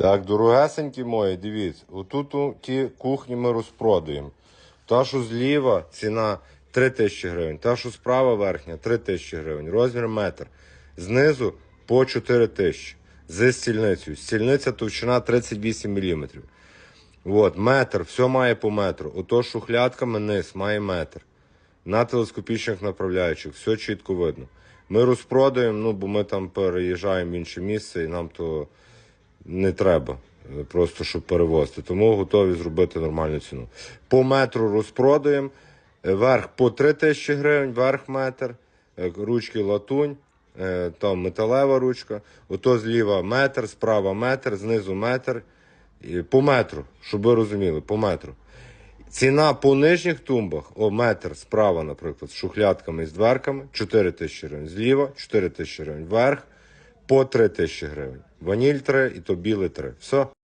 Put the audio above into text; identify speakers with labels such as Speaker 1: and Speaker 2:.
Speaker 1: Так, дорогесенькі мої, дивіться, отут ті кухні ми розпродаємо. Та, що зліва ціна 3 тисячі гривень, та, що справа верхня 3 тисячі гривень, розмір метр. Знизу по 4 тисячі. З стільницею. Стільниця товщина 38 мм. От, метр, все має по метру. Ото шухлядками низ має метр. На телескопічних направляючих, все чітко видно. Ми розпродаємо, ну бо ми там переїжджаємо в інше місце і нам то не треба. е, Просто щоб перевозити. Тому готові зробити нормальну ціну. По метру розпродаємо. Е, Верх по 3 тисячі гривень, верх метр, е, ручки латунь, там металева ручка. Ото зліва метр, справа метр, знизу метр. По метру, щоб ви розуміли, по метру. Ціна по нижніх тумбах, о, метр справа, наприклад, з шухлядками і з дверками 4 тисячі гривень. Зліва 4 тисячі гривень. Верх по 3 тисячі гривень. Ваніль 3 і то біле 3. Все.